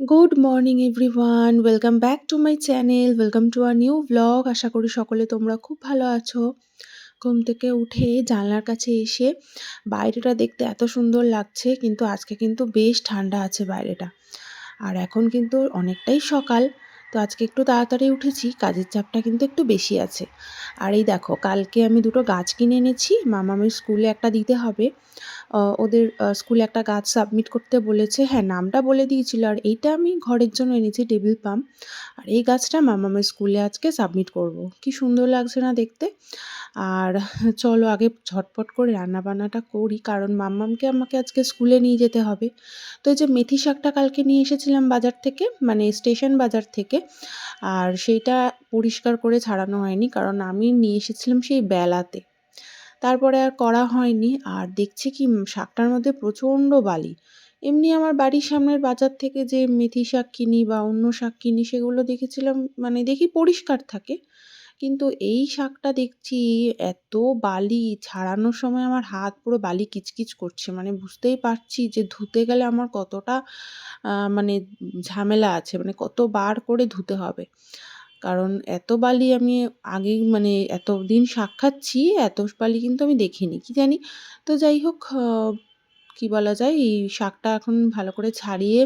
Good morning everyone welcome back to my channel welcome to our new vlog আশা করি সকলে তোমরা খুব ভালো আছো। ঘুম থেকে উঠে জানলার কাছে এসে বাইরেটা দেখতে এত সুন্দর লাগছে, কিন্তু আজকে কিন্তু বেশ ঠান্ডা আছে বাইরেটা। আর এখন কিন্তু অনেকটাই সকাল, তো আজকে একটু তাড়াতাড়ি উঠেছি, কাজের চাপটা কিন্তু একটু বেশি আছে। আর এই দেখো, কালকে আমি দুটো গাছ কিনে এনেছি, মামামের স্কুলে একটা দিতে হবে। ওদের স্কুলে একটা গাছ সাবমিট করতে বলেছে। হ্যাঁ নামটা বলে দিয়েছিল। আর এইটা আমি ঘরের জন্য এনেছি টেবিল পাম্প আর এই গাছটা মামামের স্কুলে আজকে সাবমিট করব। কি সুন্দর লাগছে না দেখতে? আর চলো আগে ঝটপট করে রান্না বান্নাটা করি, কারণ মাম্মামকে আমাকে আজকে স্কুলে নিয়ে যেতে হবে। তো এই যে মেথি শাকটা কালকে নিয়ে এসেছিলাম বাজার থেকে মানে স্টেশন বাজার থেকে, আর সেইটা পরিষ্কার করে ছাড়ানো হয়নি, কারণ আমি নিয়ে এসেছিলাম সেই বেলাতে। তারপরে আর করা হয়নি। আর দেখছি কি শাকটার মধ্যে প্রচণ্ড বালি। এমনি আমার বাড়ির সামনের বাজার থেকে যে মেথি শাক কিনি বা অন্য শাক কিনি, সেগুলো দেখেছিলাম মানে দেখি পরিষ্কার থাকে। কিন্তু এই শাকটা দেখছি এত বালি, ছাড়ানোর সময় আমার হাত পুরো বালি কিচকিচ করছে। মানে বুঝতেই পারছি যে ধুতে গেলে আমার কতটা মানে ঝামেলা আছে মানে কতবার করে ধুতে হবে। কারণ এত বালি আমি আগেই মানে এতদিন শাক খাচ্ছি এত বালি কিন্তু আমি দেখিনি, কি জানি? তো যাই হোক কি বলা যায়, এই শাকটা এখন ভালো করে ছাড়িয়ে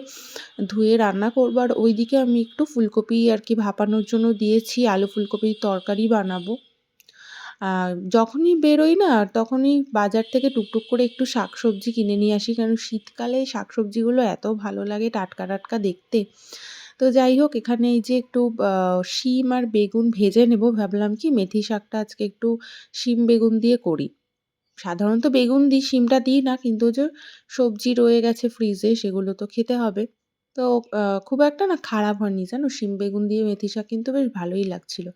ধুয়ে রান্না করব। আর ওইদিকে আমি একটু ফুলকপি আর কি ভাপানোর জন্য দিয়েছি, আলু ফুলকপির তরকারি বানাবো। যখনই বেরোই না তখনই বাজার থেকে টুকটুক করে একটু শাক সবজি কিনে নিয়ে আসি, কারণ শীতকালে শাক সবজিগুলো এত ভালো লাগে টাটকা টাটকা দেখতে। তো যাই হোক, এখানে এই যে একটু শিম আর বেগুন ভেজে নেব। ভাবলাম কি মেথি শাকটা আজকে একটু শিম বেগুন দিয়ে করি। সাধারণত বেগুন দিই, শিমটা দিই না, কিন্তু যে সবজি রয়ে গেছে ফ্রিজে, সেগুলো তো খেতে হবে। তো খুব একটা না খারাপ হয়নি, জানো? শিম বেগুন দিয়ে মেথি শাক কিন্তু বেশ ভালোই লাগছিল।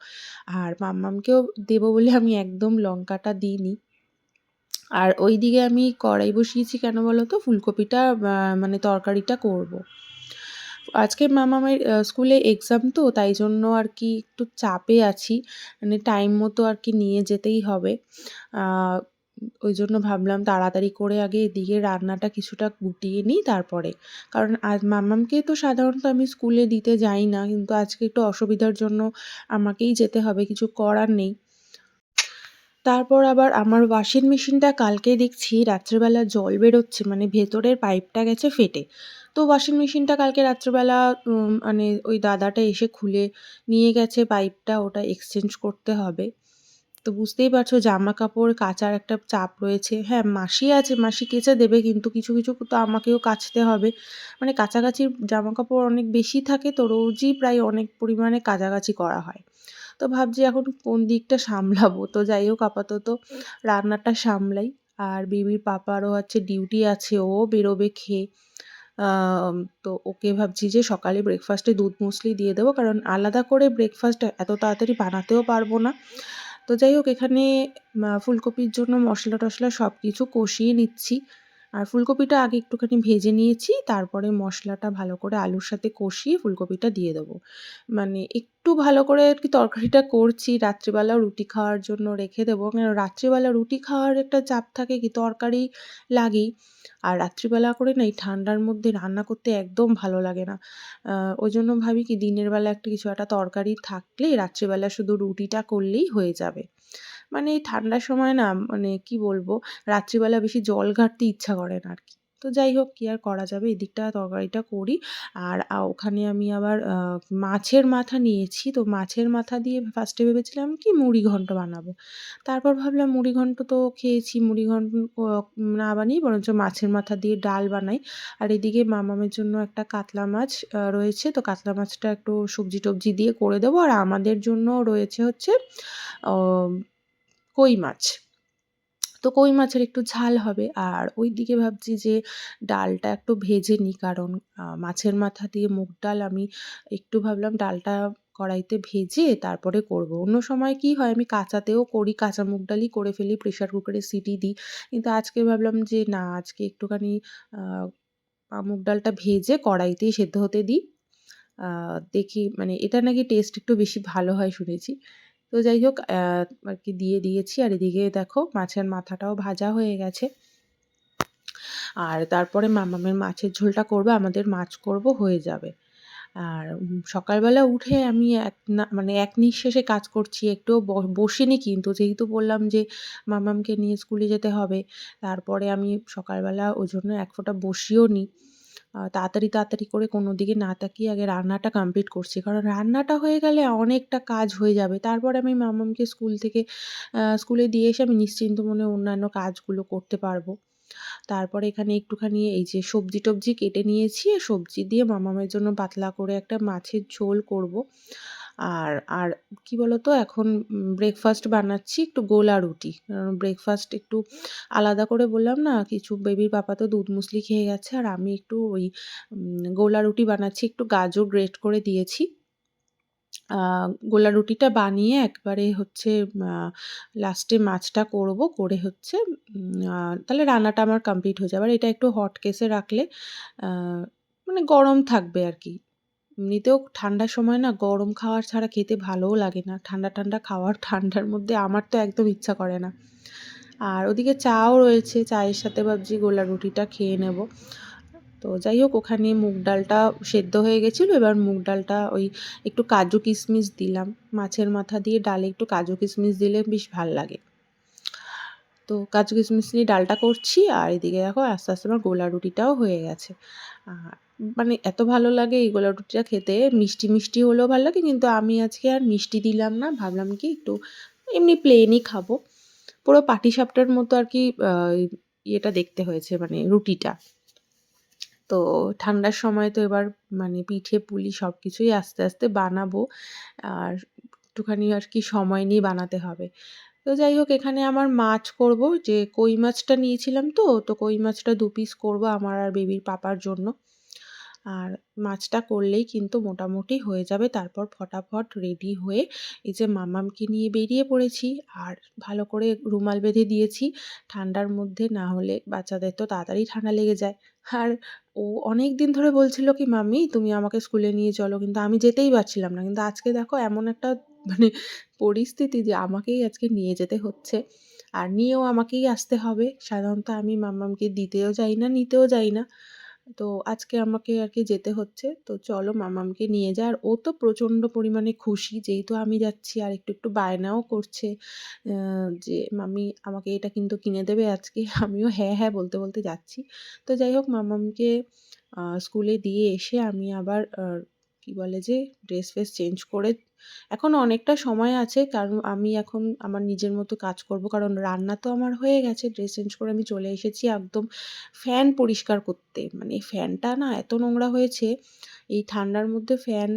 আর মাম্মামকেও দেবো বলে আমি একদম লঙ্কাটা দিইনি। আর ওই দিকে আমি কড়াই বসিয়েছি কেন বলো তো? ফুলকপিটা মানে তরকারিটা করব। আজকে মামামের স্কুলে এক্সাম তো, তাই জন্য আর কি একটু চাপে আছি। মানে টাইম মতো আর কি নিয়ে যেতেই হবে। ওই জন্য ভাবলাম তাড়াতাড়ি করে আগে এদিকে রান্নাটা কিছুটা গুটিয়ে নিই তারপরে। কারণ আজ মাম্মামকে তো সাধারণত আমি স্কুলে দিতে যাই না, কিন্তু আজকে একটু অসুবিধার জন্য আমাকেই যেতে হবে, কিছু করার নেই। তারপর আবার আমার ওয়াশিং মেশিনটা কালকে দেখছি, রাত্রেবেলা জল বেরোচ্ছে মানে ভেতরের পাইপটা গেছে ফেটে। তো ওয়াশিং মেশিনটা কালকে রাত্রেবেলা মানে ওই দাদাটা এসে খুলে নিয়ে গেছে পাইপটা ওটা এক্সচেঞ্জ করতে হবে। তো বুঝতেই পারছ জামা কাপড় কাচার একটা চাপ রয়েছে। হ্যাঁ মাসি আছে, মাসি কেচে দেবে, কিন্তু কিছু কিছু তো আমাকেও কাচতে হবে। মানে কাছাকাছির জামা কাপড় অনেক বেশি থাকে তো রোজই প্রায় অনেক পরিমাণে কাছাকাছি করা হয়। তো ভাবছি এখন কোন দিকটা সামলাবো। তো যাই হোক, আপাতত রান্নাটা সামলাই। আর বিবির পাপারও হচ্ছে ডিউটি আছে, ও বেরোবে খেয়ে। তো ওকে ভাবছি যে সকালে ব্রেকফাস্টে দুধ মুসলি দিয়ে দেবো। কারণ আলাদা করে ব্রেকফাস্ট এত তাড়াতাড়ি বানাতেও পারব না। তো যাই হোক, এখানে ফুলকপির জন্য মশলা টশলা সব কিছু কষিয়ে নিচ্ছি। আর ফুলকপিটা আগে একটুখানি ভেজে নিয়েছি, তারপরে মশলাটা ভালো করে আলুর সাথে কষিয়ে ফুলকপিটা দিয়ে দেবো। মানে একটু ভালো করে আর কি তরকারিটা করছি, রাত্রিবেলা রুটি খাওয়ার জন্য রেখে দেবো। কারণ রাত্রিবেলা রুটি খাওয়ার একটা চাপ থাকে কি, তরকারি লাগেই। আর রাত্রিবেলা করে না এই ঠান্ডার মধ্যে রান্না করতে একদম ভালো লাগে না। ওই জন্য ভাবি কি দিনের বেলা একটা কিছু একটা তরকারি থাকলেই রাত্রিবেলা শুধু রুটিটা করলেই হয়ে যাবে। মানে এই ঠান্ডার সময় না মানে কি বলব, রাত্রিবেলা বেশি জল ঘাটতে ইচ্ছা করে না আর কি তো যাই হোক, কী আর করা যাবে? এদিকটা তরকারিটা করি। আর ওখানে আমি আবার মাছের মাথা নিয়েছি। তো মাছের মাথা দিয়ে ফার্স্টে ভেবেছিলাম কি মুড়ি ঘন্ট বানাবো। তারপর ভাবলাম মুড়ি ঘন্ট তো খেয়েছি। মুড়ি ঘন্ট না বানিয়ে বরঞ্চ মাছের মাথা দিয়ে ডাল বানাই। আর এদিকে মামামের জন্য একটা কাতলা মাছ রয়েছে। তো কাতলা মাছটা একটু সবজি টবজি দিয়ে করে দেবো। আর আমাদের জন্য রয়েছে হচ্ছে কই মাছ? তো কই মাছের একটু ঝাল হবে। আর ওই দিকে ভাবছি যে ডালটা একটু ভেজে নিই, কারণ মাছের মাথা দিয়ে মুগ ডাল আমি একটু ভাবলাম ডালটা কড়াইতে ভেজে তারপরে করব। অন্য সময় কি হয়, আমি কাঁচাতেও করি, কাঁচা মুগ ডালই করে ফেলি প্রেশার কুকারে সিটি দিই। কিন্তু আজকে ভাবলাম যে না, আজকে একটুখানি মুগ ডালটা ভেজে কড়াইতেই সেদ্ধ হতে দিই। দেখি মানে এটা নাকি টেস্ট একটু বেশি ভালো হয় শুনেছি। তো যাই হোক আর কি দিয়ে দিয়েছি। আর এদিকে দেখো, মাছের মাথাটাও ভাজা হয়ে গেছে। আর তারপরে মামামের মাছের ঝোলটা করবে, আমাদের মাছ করব, হয়ে যাবে। আর সকালবেলা উঠে আমি এক না মানে এক নিঃশ্বাসে কাজ করছি, একটুও বসিনি কিন্তু। যেহেতু বললাম যে মামামকে নিয়ে স্কুলে যেতে হবে, তারপরে আমি সকালবেলা ওই জন্য এক ফোঁটা বসিও নি। তাড়াতাড়ি তাড়াতাড়ি করে কোনো দিকে না তাকিয়ে আগে রান্নাটা কমপ্লিট করছি। কারণ রান্নাটা হয়ে গেলে অনেকটা কাজ হয়ে যাবে। তারপর আমি মামামকে স্কুল থেকে স্কুলে দিয়ে এসে আমি নিশ্চিন্ত মনে অন্যান্য কাজগুলো করতে পারব। তারপরে এখানে একটুখানি এই যে সবজি টবজি কেটে নিয়েছি। সবজি দিয়ে মামামের জন্য পাতলা করে একটা মাছের ঝোল করব। আর আর কি বলতো, এখন ব্রেকফাস্ট বানাচ্ছি একটু গোলা রুটি। কারণ ব্রেকফাস্ট একটু আলাদা করে বললাম না, কিছু বেবির পাপা তো দুধ মুসলি খেয়ে গেছে, আর আমি একটু ওই গোলা রুটি বানাচ্ছি, একটু গাজর গ্রেট করে দিয়েছি। গোলা রুটিটা বানিয়ে একবারে হচ্ছে লাস্টে মাছটা করব, করে হচ্ছে তাহলে রান্নাটা আমার কমপ্লিট হয়ে যাবে। আর এটা একটু হট কেসে রাখলে মানে গরম থাকবে আর কি। এমনিতেও ঠান্ডার সময় না গরম খাওয়ার ছাড়া খেতে ভালোও লাগে না। ঠান্ডা ঠান্ডা খাওয়ার ঠান্ডার মধ্যে আমার তো একদম ইচ্ছা করে না। আর ওদিকে চাও রয়েছে, চায়ের সাথে ভাবছি গোলা রুটিটা খেয়ে নেব। তো যাই হোক, ওখানে মুগ ডালটা সেদ্ধ হয়ে গেছিল, এবার মুগ ডালটা ওই একটু কাজু কিশমিশ দিলাম। মাছের মাথা দিয়ে ডালে একটু কাজু কিশমিশ দিলে বেশ ভালো লাগে। তো কাজু কিশমিশ নিয়ে ডালটা করছি আর এদিকে দেখো আস্তে আস্তে আমার গোলা রুটিটাও হয়ে গেছে। মানে এত ভালো লাগে এই গোলা রুটিটা খেতে, মিষ্টি মিষ্টি হলেও ভালো লাগে কিন্তু আমি আজকে আর মিষ্টি দিলাম না, ভাবলাম কি একটু এমনি প্লেনই খাব। পুরো পাটিসাপটার মতো আর কি ইয়েটা দেখতে হয়েছে মানে রুটিটা। তো ঠান্ডার সময় তো এবার মানে পিঠে, পুলি সব কিছুই আস্তে আস্তে বানাবো, আর একটুখানি আর কি সময় নিয়ে বানাতে হবে। তো যাই হোক, এখানে আমার মাছ করব। যে কই মাছটা নিয়েছিলাম তো তো কই মাছটা দু পিস করব আমার আর বেবির পাপার জন্য। আর মাছটা করলেই কিন্তু মোটামুটি হয়ে যাবে। তারপর ফটাফট রেডি হয়ে এই যে মামামকে নিয়ে বেরিয়ে পড়েছি। আর ভালো করে রুমাল বেঁধে দিয়েছি। ঠান্ডার মধ্যে না হলে বাচ্চাদের তো তাড়াতাড়ি ঠান্ডা লেগে যায়। আর ও অনেক দিন ধরে বলছিল কি, মাম্মি, তুমি আমাকে স্কুলে নিয়ে চলো। কিন্তু আমি যেতেই পারছিলাম না। কিন্তু আজকে দেখো এমন একটা মানে পরিস্থিতি যে আমাকেই আজকে নিয়ে যেতে হচ্ছে। আর নিয়েও আমাকেই আসতে হবে। সাধারণত আমি মাম্মামকে দিতেও যাই না, নিতেও যাই না। তো আজকে আমাকে আর কি যেতে হচ্ছে। তো চলো মামামকে নিয়ে যা আর ও তো প্রচণ্ড পরিমাণে খুশি, যেহেতু আমি যাচ্ছি আর একটু একটু বায়নাও করছে যে মামি আমাকে এটা কিন্তু কিনে দেবে আজকে। আমিও হ্যাঁ হ্যাঁ বলতে বলতে যাচ্ছি। তো যাই হোক, মামামকে স্কুলে দিয়ে এসে আমি আবার কি বলে যে ড্রেস ফ্রেস চেঞ্জ করে এখন অনেকটা সময় আছে কারণ আমি এখন আমার নিজের মতো কাজ করব। কারণ রান্না তো আমার হয়ে গেছে ড্রেস চেঞ্জ করে আমি চলে এসেছি একদম ফ্যান পরিষ্কার করতে। মানে ফ্যানটা না এত নোংরা হয়েছে, এই ঠান্ডার মধ্যে ফ্যান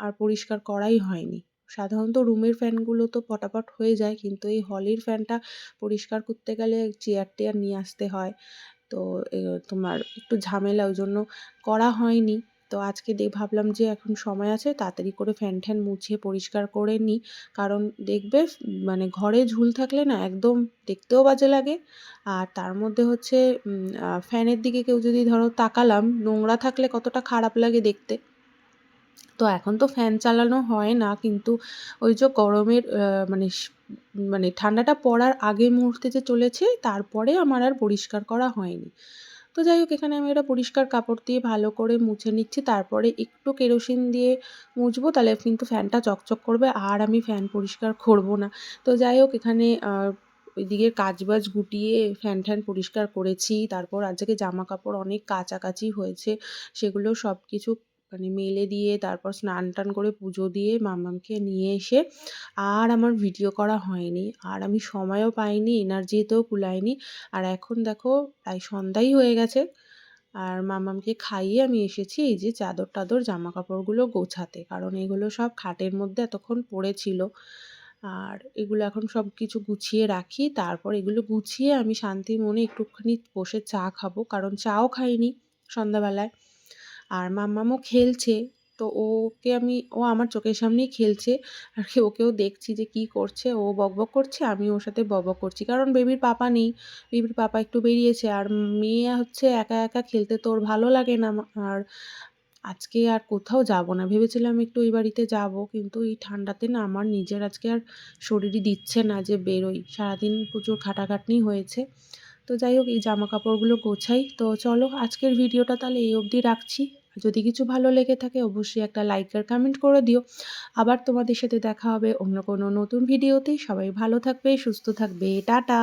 আর পরিষ্কার করাই হয়নি। সাধারণত রুমের ফ্যানগুলো তো পটাপট হয়ে যায়, কিন্তু এই হলের ফ্যানটা পরিষ্কার করতে গেলে চেয়ার টেয়ার নিয়ে আসতে হয়। তো তোমার একটু ঝামেলা ওই জন্য করা হয়নি। তো আজকে দে ভাবলাম যে এখন সময় আছে, তাড়াতাড়ি করে ফ্যান ঠ্যান মুছিয়ে পরিষ্কার করে নিই কারণ দেখবে মানে ঘরে ঝুল থাকলে না একদম দেখতেও বাজে লাগে। আর তার মধ্যে হচ্ছে ফ্যানের দিকে কেউ যদি ধরো তাকালাম, নোংরা থাকলে কতটা খারাপ লাগে দেখতে। তো এখন তো ফ্যান চালানো হয় না, কিন্তু ওই যে গরমের মানে মানে ঠান্ডাটা পড়ার আগে মুহূর্তে যে চলেছে, তারপরে আমার আর পরিষ্কার করা হয়নি। তো যাই হোক, এখানে আমি এটা পরিষ্কার কাপড় দিয়ে ভালো করে মুছে নিচ্ছি। তারপরে একটু কেরোসিন দিয়ে মুছবো, তাহলে কিন্তু ফ্যানটা চকচক করবে, আর আমি ফ্যান পরিষ্কার করব না। তো যাই হোক, এখানে ওইদিকে কাজবাজ গুটিয়ে ফ্যান ট্যান পরিষ্কার করেছি। তারপর আজকে জামা কাপড় অনেক কাচাকাচি হয়েছে, সেগুলো সব কিছু মানে মেলে দিয়ে, তারপর স্নান টান করে পুজো দিয়ে মামামকে নিয়ে এসে আর আমার ভিডিও করা হয়নি। আর আমি সময়ও পাইনি, এনার্জিতেও কুলায়নি আর এখন দেখো, প্রায় সন্ধ্যাই হয়ে গেছে। আর মামামকে খাইয়ে আমি এসেছি এই যে চাদর টাদর জামা কাপড়গুলো গোছাতে। কারণ এগুলো সব খাটের মধ্যে এতক্ষণ পড়েছিল। আর এগুলো এখন সব কিছু গুছিয়ে রাখি। তারপর এগুলো গুছিয়ে আমি শান্তি মনে একটুখানি বসে চা খাব। কারণ চাও খাইনি সন্ধ্যাবেলায়। আর মাম্মামও খেলছে। তো ওকে আমি, ও আমার চোখের সামনেই খেলছে। আর কি ওকেও দেখছি যে কি করছে। ও বকবক করছে আমি ওর সাথে বকবক করছি। কারণ বেবির পাপা নেই। বেবির পাপা একটু বেরিয়েছে। আর মেয়ে হচ্ছে একা একা খেলতে তো ওর ভালো লাগে না। আর আজকে আর কোথাও যাব না। ভেবেছিলাম একটু ওই বাড়িতে যাব। কিন্তু এই ঠান্ডাতে না আমার নিজের আজকে আর শরীরই দিচ্ছে না যে বেরোই। সারাদিন প্রচুর খাটাখাটনি হয়েছে। তো যাই হোক, এই জামা কাপড়গুলো গোছাই। তো চলো, আজকের ভিডিওটা তাহলে এই অবধি রাখছি। যদি কিছু ভালো লেগে থাকে, অবশ্যই একটা লাইক আর কমেন্ট করে দিও। আবার তোমাদের সাথে দেখা হবে অন্য কোনো নতুন ভিডিওতে। সবাই ভালো থাকবে, সুস্থ থাকবে। টাটা!